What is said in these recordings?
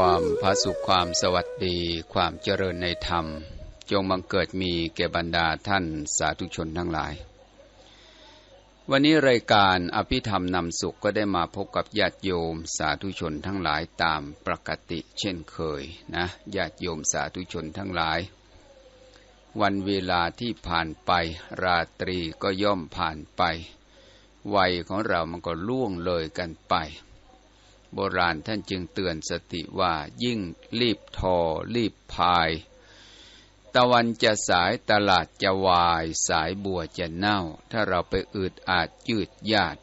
ความพระสุขความสวัสดีความเจริญในธรรม จงบังเกิดมีแก่บรรดาท่านสาธุชนทั้งหลาย วันนี้รายการอภิธรรมนำสุขก็ได้มาพบกับญาติโยมสาธุชนทั้งหลายตามปกติเช่นเคยนะญาติโยมสาธุชนทั้งหลาย วันเวลาที่ผ่านไปราตรีก็ย่อมผ่านไป วัยของเรามันก็ล่วงเลยกันไป โบราณท่านจึงเตือนสติว่ายิ่งรีบทอรีบพาย ตะวันจะสายตลาดจะวาย สายบัวจะเน่า ถ้าเราไปอืดอาจยืดยาด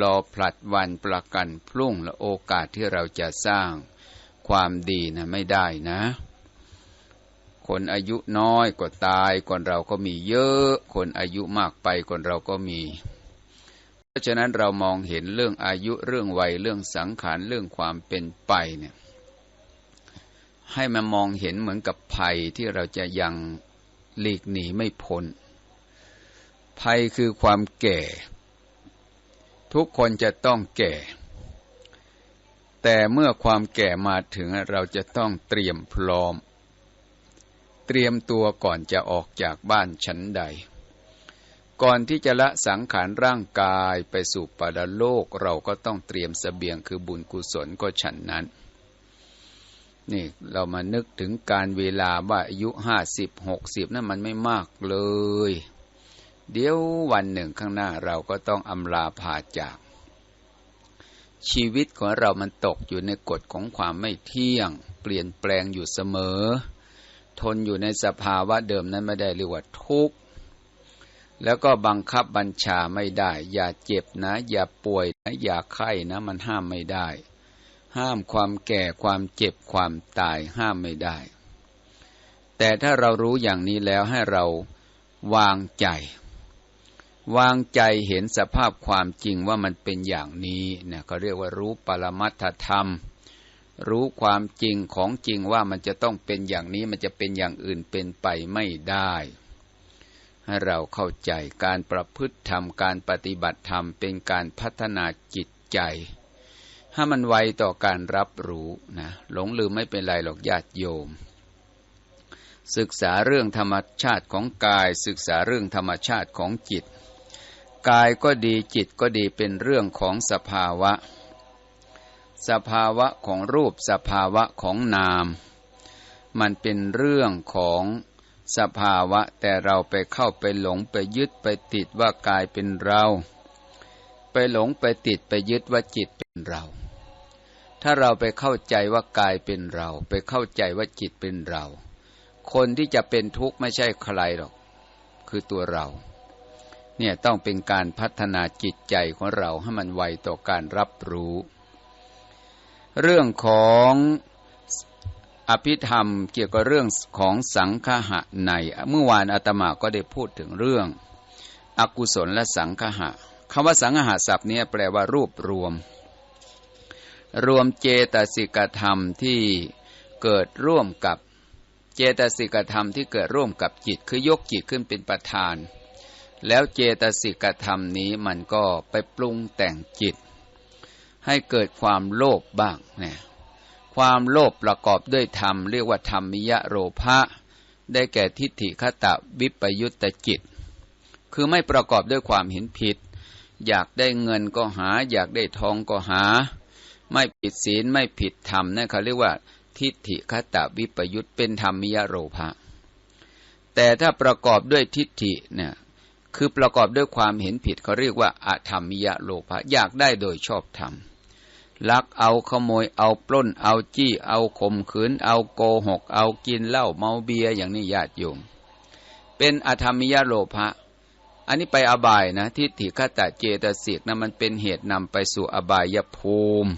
รอผลัดวันประกันพรุ่งและโอกาสที่เราจะสร้างความดีนะไม่ได้นะ คนอายุน้อยก็ตายก่อนเราก็มีเยอะ คนอายุมากไปก่อนเราก็มี ราะฉะนั้นเรามองเห็นเรื่องอายุเรื่องวัยเรื่องสังขารเรื่องความเป็นไปเนี่ยให้มันมองเห็นเหมือนกับภัยที่เราจะยังหลีกหนีไม่พ้น ภัยคือความแก่ ทุกคนจะต้องแก่ แต่เมื่อความแก่มาถึงเราจะต้องเตรียมพร้อม เตรียมตัวก่อนจะออกจากบ้านชั้นใด ก่อนที่จะละสังขารร่างกายไปสู่ปารโลก เราก็ต้องเตรียมสเสบียงคือบุญกุศลก็ฉันนั้น นี่เรามานึกถึงการเวลาว่าอายุห้าสิบหกสิบนั่นมันไม่มากเลย เดี๋ยววันหนึ่งข้างหน้าเราก็ต้องอำลาพาจาก ชีวิตของเรามันตกอยู่ในกฎของความไม่เที่ยง เปลี่ยนแปลงอยู่เสมอ ทนอยู่ในสภาวะเดิมนั้นไม่ได้เรียกว่าทุกข์ แล้วก็บังคับบัญชาไม่ได้ อย่าเจ็บนะ อย่าป่วยนะอย่าไข้นะ มันห้ามไม่ได้ ห้ามความแก่ความเจ็บความตายห้ามไม่ได้ แต่ถ้าเรารู้อย่างนี้แล้วให้เราวางใจ วางใจเห็นสภาพความจริงว่ามันเป็นอย่างนี้เนี่ยเขาเรียกว่ารู้ปรมัตถธรรม รู้ความจริงของจริงว่ามันจะต้องเป็นอย่างนี้มันจะเป็นอย่างอื่นเป็นไปไม่ได้ ให้เราเข้าใจการประพฤติธรรมการปฏิบัติธรรมเป็นการพัฒนาจิตใจถ้ามันไวต่อการรับรู้นะหลงลืมไม่เป็นไรหรอกญาติโยม ศึกษาเรื่องธรรมชาติของกาย ศึกษาเรื่องธรรมชาติของจิต กายก็ดีจิตก็ดีเป็นเรื่องของสภาวะ สภาวะของรูปสภาวะของนาม มันเป็นเรื่องของ สภาวะแต่เราไปเข้าไปหลงไปยึดไปติดว่ากายเป็นเรา ไปหลงไปติดไปยึดว่าจิตเป็นเรา ถ้าเราไปเข้าใจว่ากายเป็นเรา ไปเข้าใจว่าจิตเป็นเรา คนที่จะเป็นทุกข์ไม่ใช่ใครหรอก คือตัวเรา เนี่ยต้องเป็นการพัฒนาจิตใจของเราให้มันไวต่อการรับรู้ เรื่องของ อภิธรรมเกี่ยวกับเรื่องของสังฆะใน เมื่อวานอาตมาก็ได้พูดถึงเรื่อง อกุศลและสังฆะคำว่าสังฆะศัพท์นี้แปลว่ารวบรวม รวมเจตสิกธรรมที่เกิดร่วมกับเจตสิกธรรมที่เกิดร่วมกับจิต คือยกจิตขึ้นเป็นประธาน แล้วเจตสิกธรรมนี้มันก็ไปปรุงแต่งจิต ให้เกิดความโลภบ้างเนี่ย ความโลภประกอบด้วยธรรม เรียกว่าธรรมิยะโรภะได้แก่ทิฏฐิคตะวิปยุตตจิต คือไม่ประกอบด้วยความเห็นผิด อยากได้เงินก็หา อยากได้ทองก็หา ไม่ผิดศีลไม่ผิดธรรมนั่นเขาเรียกว่า ทิฏฐิคตะวิปยุตเป็นธรรมิยะโรภะแต่ถ้าประกอบด้วยทิฏฐิเนี่ยคือประกอบด้วยความเห็นผิดเขาเรียกว่าอธรรมิยะโลภะอยากได้โดยชอบธรรม ลักเอาขโมยเอาปล้นเอาจี้เอาข่มขืน เอาโกหก เอากินเหล้าเมาเบียอย่างนี้ญาติโยมเป็นอธรรมิยโลภะอันนี้ไปอบายนะทิฏฐิคตะเจตสิกนะมันเป็นเหตุนำไปสู่อบายภูมิ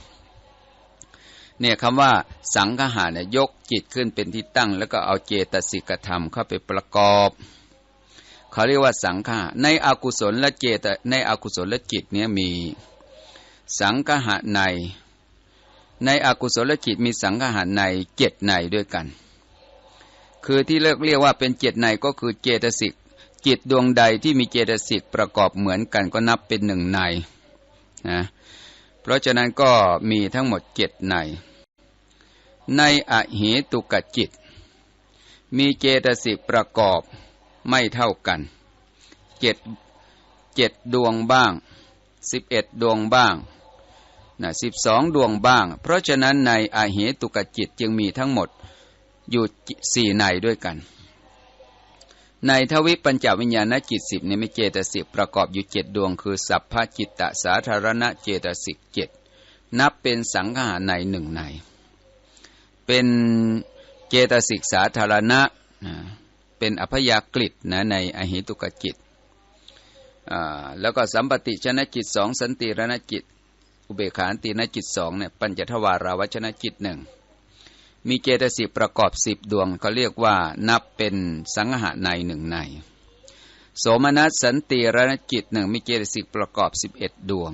เนี่ยคำว่า สังหารเนี่ยยกจิตขึ้นเป็นที่ตั้ง แล้วก็เอาเจตสิกธรรมเข้าไปประกอบเขาเรียกว่าสังขาในอกุศลและเจตในอกุศลและจิตเนี่ยมี สังคหะใน ในอกุศลจิตมีสังคหะในเจ็ดในด้วยกัน คือที่เลิกเรียกว่าเป็นเจ็ดในก็คือเจตสิกจิตดวงใดที่มีเจตสิกประกอบเหมือนกันก็นับเป็นหนึ่งในนะเพราะฉะนั้นก็มีทั้งหมดเจ็ดใน ในอเหตุกจิต มีเจตสิกประกอบไม่เท่ากันเจ็ดเจ็ดดวงบ้างสิบเอ็ดดวงบ้าง นะสิบสองดวงบ้าง เพราะฉะนั้นในอาเหตุกจิตจึงมีทั้งหมดอยู่สี่ในด้วยกัน ในทวิปัญจวิญญาณจิตสิบในไม่เจตสิกประกอบอยู่เจ็ดดวงคือ สัพพจิตตสาธารณเจตสิกเจ็ดนับเป็นสังหาในหนึ่งใน เป็นเจตสิกสาธารณะเป็นอภยากฤินะในอหิตุกจิต แล้วก็สัมปติชนะจิตสองสันติรณจิต อุเบกขานตินจิตสองเนี่ยปัญจทวาราวชนะจิตหนึ่งมีเจตสิกประกอบสิบดวงเขาเรียกว่านับเป็นสังหะในหนึ่งใน โสมนัสสันติรณจิตหนึ่งมีเจตสิกประกอบสิบเอ็ดดวง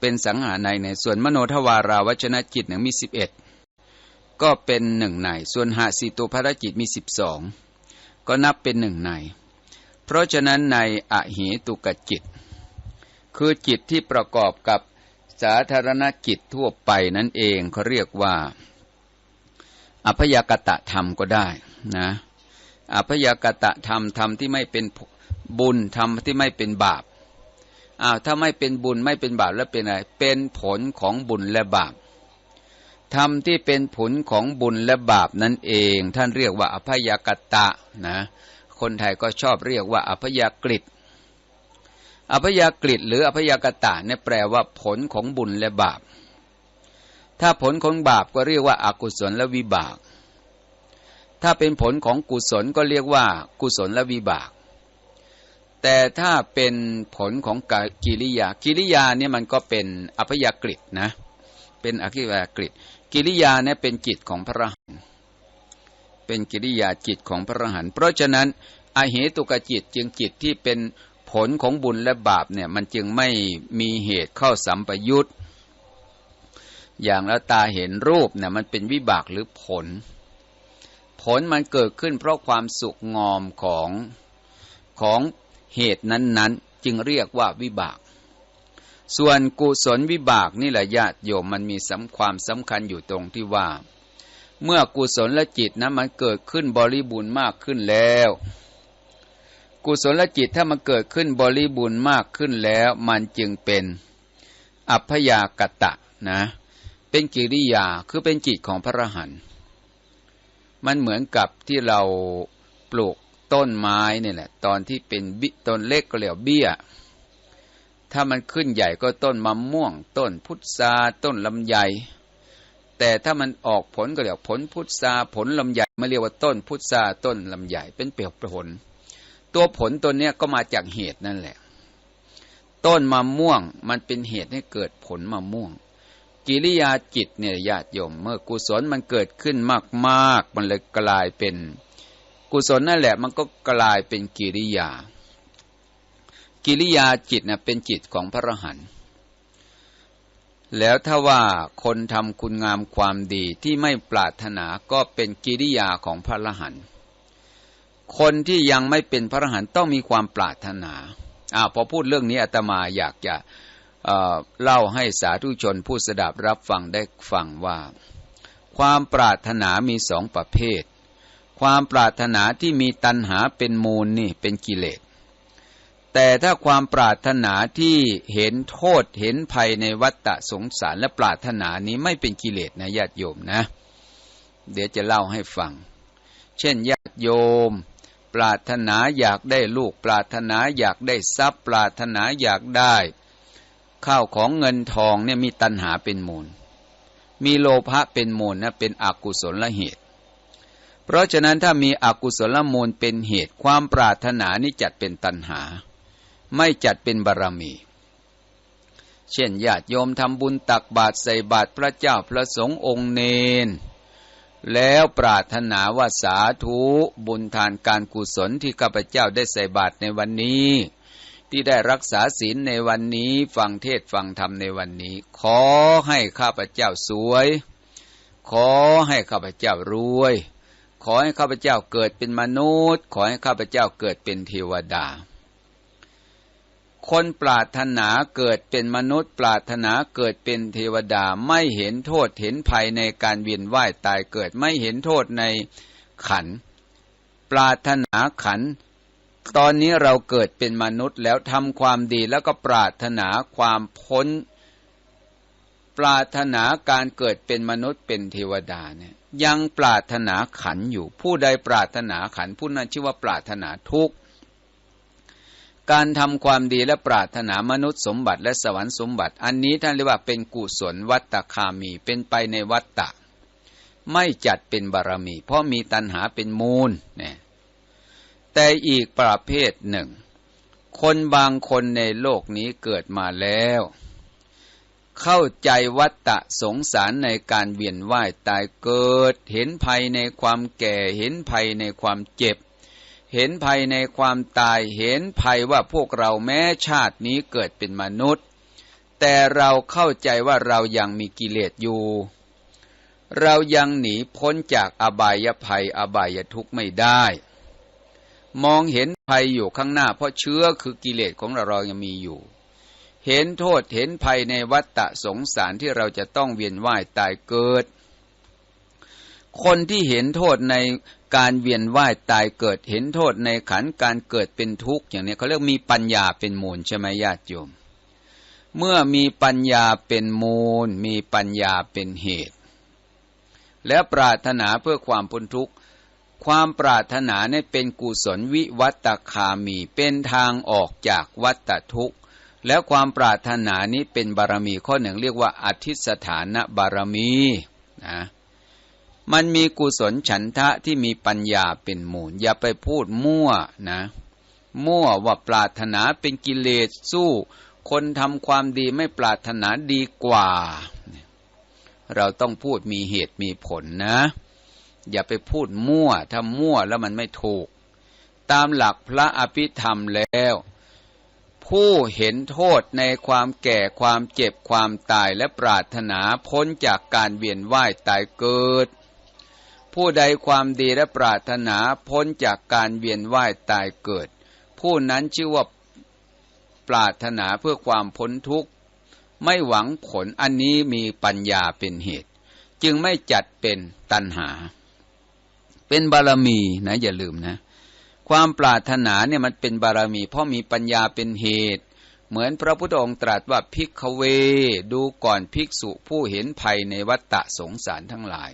เป็นสังหาในในส่วนมโนทวาราวชนะจิตหนึ่งมีสิบเอ็ดก็เป็นหนึ่งในส่วนหาสีตุภารจิตมีสิบสองก็นับเป็นหนึ่งใน เพราะฉะนั้นในอหิตุกจิต คือจิตที่ประกอบกับสาธารณจิตทั่วไปนั่นเองเขาเรียกว่าอภยากตะธรรมก็ได้นะอภยากตะธรรมธรรมที่ไม่เป็นบุญธรรมที่ไม่เป็นบาปอ้าวถ้าไม่เป็นบุญไม่เป็นบาปแล้วเป็นอะไรเป็นผลของบุญและบาปธรรมที่เป็นผลของบุญและบาปนั่นเอง ท่านเรียกว่าอภยากตะนะคนไทยก็ชอบเรียกว่าอภยากฤิ อภยากฤิหรืออภยากตะเนี่ยแปลว่าผลของบุญและบาป ถ้าผลของบาปก็เรียกว่าอากุศลและวิบาก ถ้าเป็นผลของกุศลก็เรียกว่า กุศลและวิบาก แต่ถ้าเป็นผลของกิริยา กิริยาเนี่ยมันก็เป็นอภยากฤินะ เป็นอภิยากฤิกิริยาเนี่ยเป็นจิตของพระหันเป็นกิริยาจิตของพระหันเพราะฉะนั้นอเหตุกจิตจึงจิตที่เป็น ผลของบุญและบาปเนี่ยมันจึงไม่มีเหตุเข้าสัมปยุตอย่างแล้วตาเห็นรูปเนี่ยมันเป็นวิบากหรือผล ผลมันเกิดขึ้นเพราะความสุขงอมของของเหตุนั้นๆ จึงเรียกว่าวิบาก ส่วนกุศลวิบากนี่แหละญาติโยมมันมีสำความสำคัญอยู่ตรงที่ว่า เมื่อกุศลและจิตนะมันเกิดขึ้นบริบูรณ์มากขึ้นแล้ว กุศลและจิตถ้ามันเกิดขึ้นบริบูรณ์มากขึ้นแล้ว มันจึงเป็น อัพยากตะนะ เป็นกิริยาคือเป็นจิตของพระรหันต์มันเหมือนกับที่เราปลูกต้นไม้นี่แหละ ตอนที่เป็นบิต้นเล็กก็เรียกเบี้ย ถ้ามันขึ้นใหญ่ก็ต้นมะม่วง ต้นพุทราต้นลำไย แต่ถ้ามันออกผลก็เรียกผลพุทราผลลำไยไม่เรียกว่าต้นพุทราต้นลำไยเป็นเปลียวผล ตัวผลตัวเนี้ยก็มาจากเหตุนั่นแหละ ต้นมะม่วงมันเป็นเหตุให้เกิดผลมะม่วง กิริยาจิตเนี่ยญาติโยม เมื่อกุศลมันเกิดขึ้นมาก ๆ มันเลยกลายเป็น กุศลนั่นแหละ มันก็กลายเป็นกิริยา กิริยาจิตเน่ยเป็นจิตของพระรหันต์แล้วถ้าว่าคนทำคุณงามความดีที่ไม่ปรารถนาก็เป็นกิริยาของพระอรหันต์ คนที่ยังไม่เป็นพระอรหันต์ต้องมีความปรารถนาอ้าพอพูดเรื่องนี้อาตมาอยากจะเเล่าให้สาธุชนผู้สดับรับฟังได้ฟังว่า ความปรารถนามีสองประเภท ความปรารถนาที่มีตัณหาเป็นมูลนี่เป็นกิเลส แต่ถ้าความปรารถนาที่เห็นโทษเห็นภัยในวัฏฏะสงสารและปรารถนานี้ไม่เป็นกิเลสนะญาติโยมนะ เดี๋ยวจะเล่าให้ฟัง เช่นญาติโยม ปรารถนาอยากได้ลูกปรารถนาอยากได้ทรัพย์ ปรารถนาอยากได้ ข้าวของเงินทองเนี่ยมีตัณหาเป็นมูล มีโลภะเป็นมูลนะเป็นอกุศลละเหตุ เพราะฉะนั้นถ้ามีอกุศลมูลเป็นเหตุความปรารถนานี้จัดเป็นตัณหา ไม่จัดเป็นบารมี เช่นญาติโยมทำบุญตักบาตรใส่บาตรพระเจ้าพระสงฆ์องค์เนน แล้วปรารถนาว่าสาธุบุญทานการกุศลที่ข้าพเจ้าได้ใส่บาตรในวันนี้ ที่ได้รักษาศีลในวันนี้ฟังเทศฟังธรรมในวันนี้ ขอให้ข้าพเจ้าสวย ขอให้ข้าพเจ้ารวย ขอให้ข้าพเจ้าเกิดเป็นมนุษย์ ขอให้ข้าพเจ้าเกิดเป็นเทวดา คนปรารถนาเกิดเป็นมนุษย์ปรารถนาเกิดเป็นเทวดาไม่เห็นโทษเห็นภัยในการเวียนว่ายตายเกิดไม่เห็นโทษในขัน ปรารถนาขัน ตอนนี้เราเกิดเป็นมนุษย์แล้วทำความดีแล้วก็ปรารถนาความพ้น ปรารถนาการเกิดเป็นมนุษย์เป็นเทวดาเนี่ยยังปรารถนาขันอยู่ ผู้ใดปรารถนาขันผู้นั้นชื่อว่าปรารถนาทุกข์ การทำความดีและปรารถนามนุษย์สมบัติและสวรรค์สมบัติ อันนี้ท่านเรียกว่าเป็นกุศลวัตตคามีเป็นไปในวัตตะ ไม่จัดเป็นบารมี เพราะมีตัณหาเป็นมูลเนี่ยแต่อีกประเภทหนึ่ง คนบางคนในโลกนี้เกิดมาแล้ว เข้าใจวัตตะสงสารในการเวียนว่ายตายเกิด เห็นภัยในความแก่เห็นภัยในความเจ็บ เห็นภัยในความตายเห็นภัยว่าพวกเราแม้ชาตินี้เกิดเป็นมนุษย์ แต่เราเข้าใจว่าเรายังมีกิเลสอยู่ เรายังหนีพ้นจากอบายภัยอบายทุกข์ไม่ได้ มองเห็นภัยอยู่ข้างหน้า เพราะเชื้อคือกิเลสของเราเรายังมีอยู่ เห็นโทษเห็นภัยในวัฏฏะสงสารที่เราจะต้องเวียนว่ายตายเกิด คนที่เห็นโทษในการเวียนว่ายตายเกิดเห็นโทษในขันการเกิดเป็นทุกข์อย่างนี้เขาเรียกมีปัญญาเป็นมูลใช่ไหมญาติโยม เมื่อมีปัญญาเป็นมูล มีปัญญาเป็นเหตุ แล้วปรารถนาเพื่อความพ้นทุกข์ความปรารถนาเนี่ยเป็นกุศลวิวัตคามีเป็นทางออกจากวัตทุกข์ แล้วความปรารถนานี้เป็นบารมีข้อหนึ่งเรียกว่าอธิสถานะบารมีนะ มันมีกุศลฉันทะที่มีปัญญาเป็นมูล อย่าไปพูดมั่วนะ มั่วว่าปรารถนาเป็นกิเลสสู้ คนทำความดีไม่ปรารถนาดีกว่า เราต้องพูดมีเหตุมีผลนะ อย่าไปพูดมั่ว ถ้ามั่วแล้วมันไม่ถูก ตามหลักพระอภิธรรมแล้วผู้เห็นโทษในความแก่ความเจ็บความตายและปรารถนาพ้นจากการเวียนว่ายตายเกิด ผู้ใดความดีและปรารถนาพ้นจากการเวียนว่ายตายเกิด ผู้นั้นชื่อว่าปรารถนาเพื่อความพ้นทุกข์ ไม่หวังผลอันนี้มีปัญญาเป็นเหตุ จึงไม่จัดเป็นตัณหา เป็นบารมีนะอย่าลืมนะ ความปรารถนาเนี่ยมันเป็นบารมี เพราะมีปัญญาเป็นเหตุ เหมือนพระพุทธองค์ตรัสว่าภิกขเว ดูก่อนภิกษุผู้เห็นภัยในวัฏฏะสงสารทั้งหลาย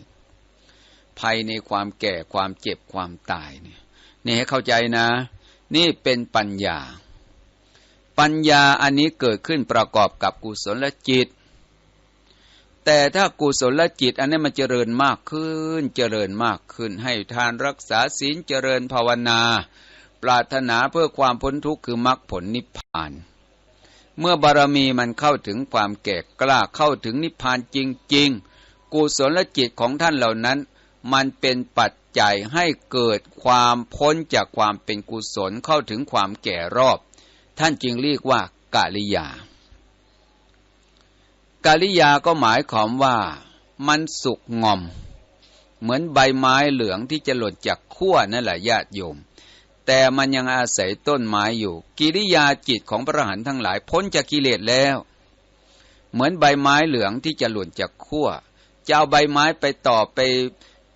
ภัยในความแก่ความเจ็บความตายเนี่ยนี่ให้เข้าใจนะ นี่เป็นปัญญา ปัญญาอันนี้เกิดขึ้นประกอบกับกุศลจิต แต่ถ้ากุศลจิต อันนี้มันเจริญมากขึ้น เจริญมากขึ้น ให้ทานรักษาศีลเจริญภาวนา ปรารถนาเพื่อความพ้นทุกข์คือมรรคผลนิพพาน เมื่อบารมีมันเข้าถึงความแก่กล้าเข้าถึงนิพพานจริงๆกุศลจิตของท่านเหล่านั้น มันเป็นปัจจัยให้เกิดความพ้นจากความเป็นกุศลเข้าถึงความแก่รอบ ท่านจึงเรียกว่ากาลิยา กาลิยาก็หมายความว่ามันสุกงอม เหมือนใบไม้เหลืองที่จะหล่นจากขั้วนั่นแหละญาติโยม แต่มันยังอาศัยต้นไม้อยู่ กิริยาจิตของพระหันทั้งหลายพ้นจากกิเลสแล้ว เหมือนใบไม้เหลืองที่จะหล่นจากขั้วจะเอาใบไม้ไปต่อไป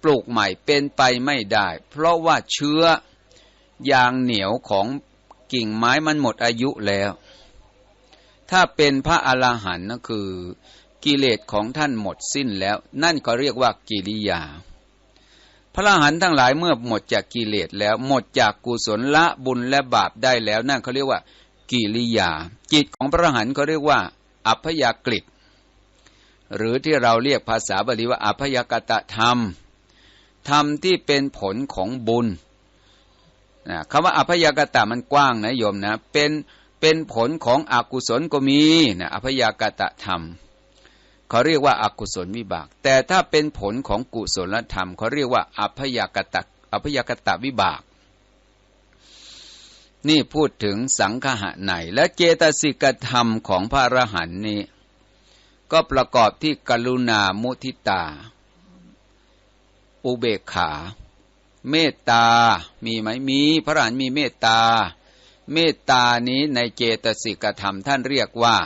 ปลูกใหม่เป็นไปไม่ได้ เพราะว่าเชื้อยางเหนียวของกิ่งไม้มันหมดอายุแล้ว ถ้าเป็นพระอรหันต์ก็คือ กิเลสของท่านหมดสิ้นแล้ว นั่นก็เรียกว่ากิริยา พระอรหันต์ทั้งหลายเมื่อหมดจากกิเลสแล้ว หมดจากกุศลละบุญและบาปได้แล้ว นั่นเขาเรียกว่า กิริยา จิตของพระอรหันต์เขาเรียกว่า อัพยากฤิหรือที่เราเรียกภาษาบาลีว่าอัพยากตธรรม ธรรมที่เป็นผลของบุญนะคำว่าอภยากตะมันกว้างนะโยมนะ เป็นเป็นผลของอกุศลก็มีนะอภยากตะธรรมเขาเรียกว่าอากุศลวิบาก แต่ถ้าเป็นผลของกุศลธรรมเขาเรียกว่าอภยากตะอภยากตะวิบาก นี่พูดถึงสังฆะไหนและเจตสิกธรรมของพระอรหันต์นี้ ก็ประกอบที่กรุณามุทิตา อุเบกขา เมตตา มีไหมมี พระอรหันต์มีเมตตา เมตตานี้ในเจตสิกธรรมท่านเรียกว่า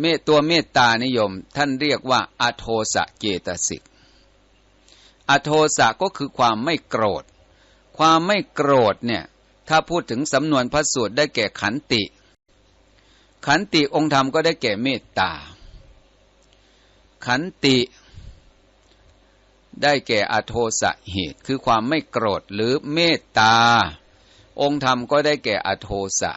เมตตัวเมตตานิยม ท่านเรียกว่า อโทสะเจตสิก อโทสะก็คือความไม่โกรธ ความไม่โกรธเนี่ยถ้าพูดถึงสำนวนพระสูตรได้แก่ขันติ ขันติองค์ธรรมก็ได้แก่เมตตา ขันติ ได้แก่อโทสะเหตุ คือความไม่โกรธหรือเมตตา องค์ธรรมก็ได้แก่อโทสะ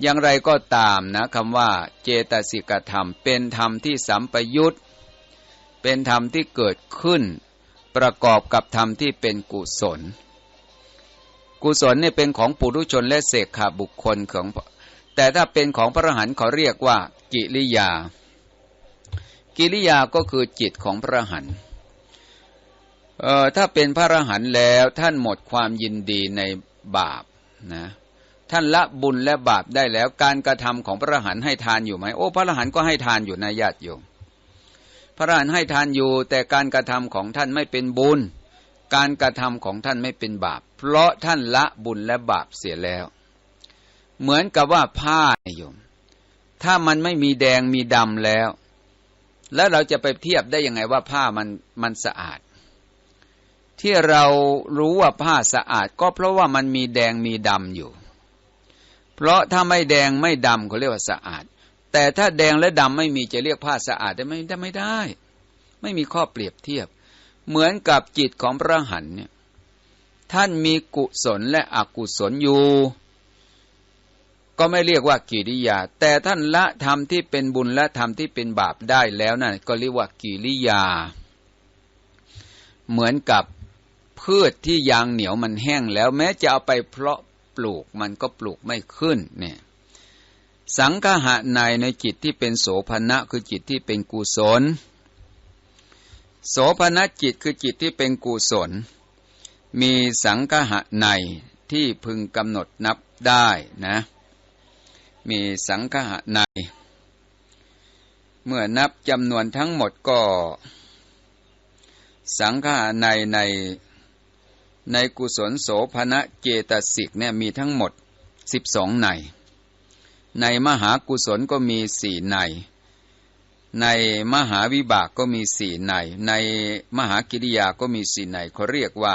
อย่างไรก็ตามนะคำว่าเจตสิกธรรม เป็นธรรมที่สัมปยุตเป็นธรรมที่เกิดขึ้น ประกอบกับธรรมที่เป็นกุศล กุศลเนี่ยเป็นของปุถุชนและเสกขาบุคคลของแต่ถ้าเป็นของพระหันเขาเรียกว่ากิริยา กิริยาก็คือจิตของพระหันเอ่อถ้าเป็นพระหันแล้วท่านหมดความยินดีในบาปนะท่านละบุญและบาปได้แล้วการกระทำของพระหันให้ทานอยู่ไหมโอ้พระหันก็ให้ทานอยู่นะญาติโยมพระหันให้ทานอยู่ แต่การกระทำของท่านไม่เป็นบุญ การกระทำของท่านไม่เป็นบาป เพราะท่านละบุญและบาปเสียแล้ว เหมือนกับว่าผ้าโยม ถ้ามันไม่มีแดงมีดำแล้ว แล้วเราจะไปเทียบได้ยังไงว่าผ้ามันมันสะอาด ที่เรารู้ว่าผ้าสะอาด ก็เพราะว่ามันมีแดงมีดำอยู่ เพราะถ้าไม่แดงไม่ดำเขาเรียกว่าสะอาด แต่ถ้าแดงและดำไม่มีจะเรียกผ้าสะอาดได้ไหมได้ไม่ได้ ไม่มีข้อเปรียบเทียบ เหมือนกับจิตของพระหันเนี่ยท่านมีกุศลและอกุศลอยู่ ก็ไม่เรียกว่ากิริยา แต่ท่านละธรรมที่เป็นบุญและธรรมที่เป็นบาปได้แล้วนั่นก็เรียกว่ากิริยา เหมือนกับพืชที่ยางเหนียวมันแห้งแล้วแม้จะเอาไปเพาะปลูกมันก็ปลูกไม่ขึ้นเนี่ยสังฆะในในจิตที่เป็นโสภณะคือจิตที่เป็นกุศล โสภณะจิตคือจิตที่เป็นกุศล มีสังฆะในที่พึงกำหนดนับได้นะ มีสังฆะใน เมื่อนับจำนวนทั้งหมดก็ สังฆะในในในกุศลโสภณะเจตสิกเนี่ยมีทั้งหมดสิบสองใน ในมหากุศลก็มีสี่ใน ในมหาวิบากก็มีสี่ใน ในมหากิริยาก็มีสี่ในเขาเรียกว่า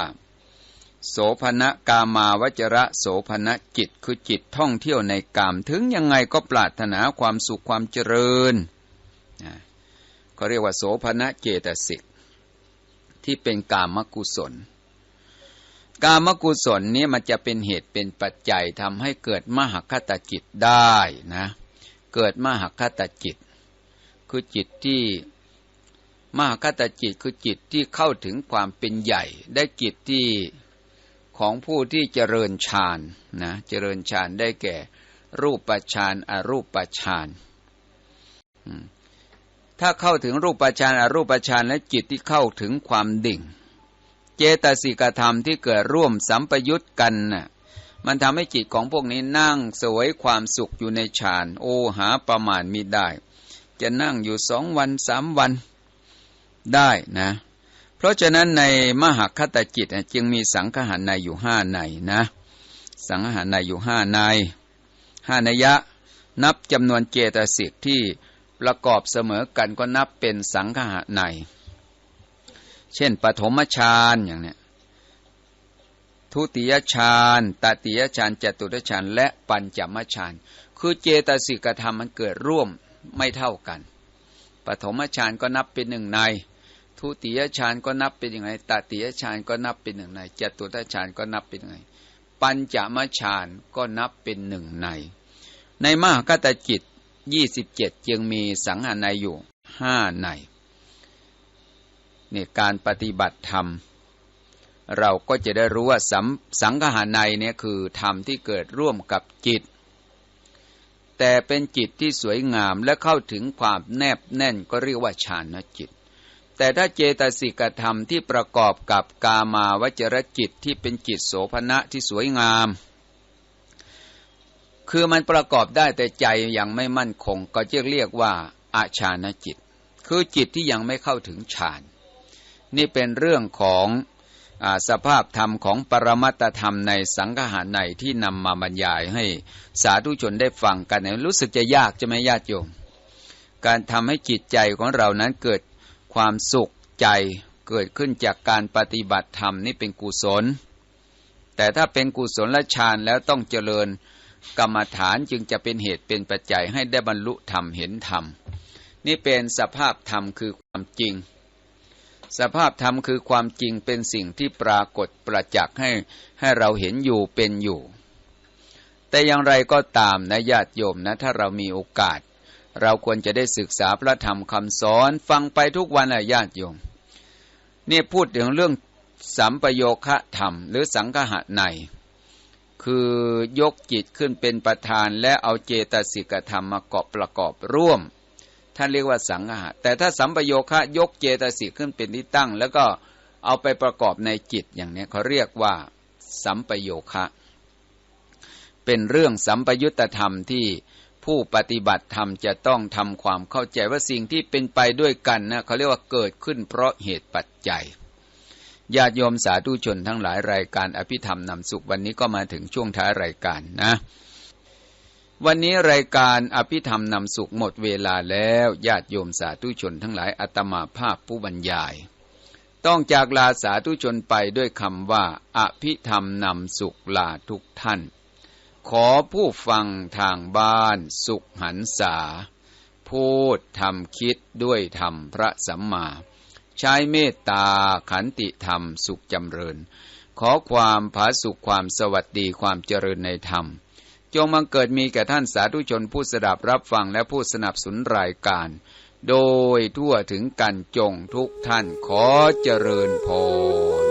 โสภณะกามาวจระโสภณะจิตคือจิตท่องเที่ยวในกาม ถึงยังไงก็ปรารถนาความสุขความเจริญก็เรียกว่าโสภณะเจตสิกที่เป็นกามกุศล กามกุศลนี้มันจะเป็นเหตุเป็นปัจจัยทำให้เกิดมหคตจิตได้นะเกิดมหคตจิต คือจิตที่มหคตจิตคือจิตที่เข้าถึงความเป็นใหญ่ ได้จิตที่ ของผู้ที่เจริญฌานนะเจริญฌานได้แก่ รูปฌานอรูปฌานถ้าเข้าถึงรูปฌานอรูปฌานและจิตที่เข้าถึงความดิ่ง เจตสิกธรรมที่เกิดร่วมสัมปยุตกันน่ะมันทำให้จิตของพวกนี้นั่งสวยความสุขอยู่ในฌาน โอหาประมาณมิได้ จะนั่งอยู่สองวันสามวันได้นะ ราะฉะนั้นในมหคตจิตจึงมีสังขารในอยู่ห้าในนะ สังขารในอยู่ห้าในห้านัยะ นับจำนวนเจตสิกที่ประกอบเสมอกันก็นับเป็นสังขารใน เช่นปฐมฌานอย่างเนี้ยทุติยฌานตติยฌานจตุตฌานและปัญจมฌานคือเจตสิกธรรมมันเกิดร่วมไม่เท่ากัน ปฐมฌานก็นับเป็นหนึ่งใน ทุติยฌานก็นับเป็นยังไงตติยฌานก็นับเป็นหนึ่งในจตุตฌานก็นับเป็นยังไง ปัญจมฌานก็นับเป็นหนึ่งใน ในมหากตจิตยี่สิบเจ็ดจึงมีสังหาในอยู่ห้าในเนี่ยการปฏิบัติธรรม เราก็จะได้รู้ว่าสัมสังหาในเนี่ยคือธรรมที่เกิดร่วมกับจิต แต่เป็นจิตที่สวยงามและเข้าถึงความแนบแน่นก็เรียกว่าฌานจิต แต่ถ้าเจตสิกธรรมที่ประกอบกับกามาวจรจิตที่เป็นจิตโสภณะที่สวยงาม คือมันประกอบได้แต่ใจยังไม่มั่นคง ก็จะเรียกว่าอาชานจิต คือจิตที่ยังไม่เข้าถึงฌาน นี่เป็นเรื่องของอสภาพธรรมของปรมัตธรรมในสังฆหาในที่นำมาบรรยายให้สาธุชนได้ฟังกันเนี่ยรู้สึกจะยากจะไหมญาติโยมการทำให้จิตใจของเรานั้นเกิด ความสุขใจเกิดขึ้นจากการปฏิบัติธรรมนี่เป็นกุศล แต่ถ้าเป็นกุศลละฌานแล้วต้องเจริญกรรมฐานจึงจะเป็นเหตุเป็นปัจจัยให้ได้บรรลุธรรมเห็นธรรม นี่เป็นสภาพธรรมคือความจริง สภาพธรรมคือความจริงเป็นสิ่งที่ปรากฏประจักษ์ให้ให้เราเห็นอยู่เป็นอยู่ แต่อย่างไรก็ตามนะญาติโยมนะถ้าเรามีโอกาส เราควรจะได้ศึกษาพระธรรมคำสอนฟังไปทุกวันอะญาติโยมนี่พูดถึงเรื่องสัมปโยคะธรรม หรือสังคหะใน คือยกจิตขึ้นเป็นประธานและเอาเจตสิกธรรมมาเกาะประกอบร่วม ท่านเรียกว่าสังหะแต่ถ้าสัมปโยคะยกเจตสิกขึ้นเป็นที่ตั้ง แล้วก็เอาไปประกอบในจิตอย่างนี้เขาเรียกว่าสัมปโยคะ เป็นเรื่องสัมปยุตธรรมที่ ผู้ปฏิบัติธรรมจะต้องทำความเข้าใจว่าสิ่งที่เป็นไปด้วยกันนะเขาเรียกว่าเกิดขึ้นเพราะเหตุปัจจัยญาติโยมสาธุชนทั้งหลายรายการอภิธรรมนำสุขวันนี้ก็มาถึงช่วงท้ายรายการนะ วันนี้รายการอภิธรรมนำสุขหมดเวลาแล้วญาติโยมสาธุชนทั้งหลายอัตมาภาพผู้บรรยาย ต้องจากลาสาธุชนไปด้วยคำว่า อภิธรรมนำสุขลาทุกท่าน ขอผู้ฟังทางบ้านสุขหันษา พูดทำคิดด้วยธรรมพระสัมมา ใช้เมตตาขันติธรรมสุขจำเริญ ขอความผาสุขความสวัสดีความเจริญในธรรม จงบังเกิดมีแก่ท่านสาธุชนผู้สดับรับฟังและผู้สนับสนุนรายการ โดยทั่วถึงกันจงทุกท่านขอเจริญพร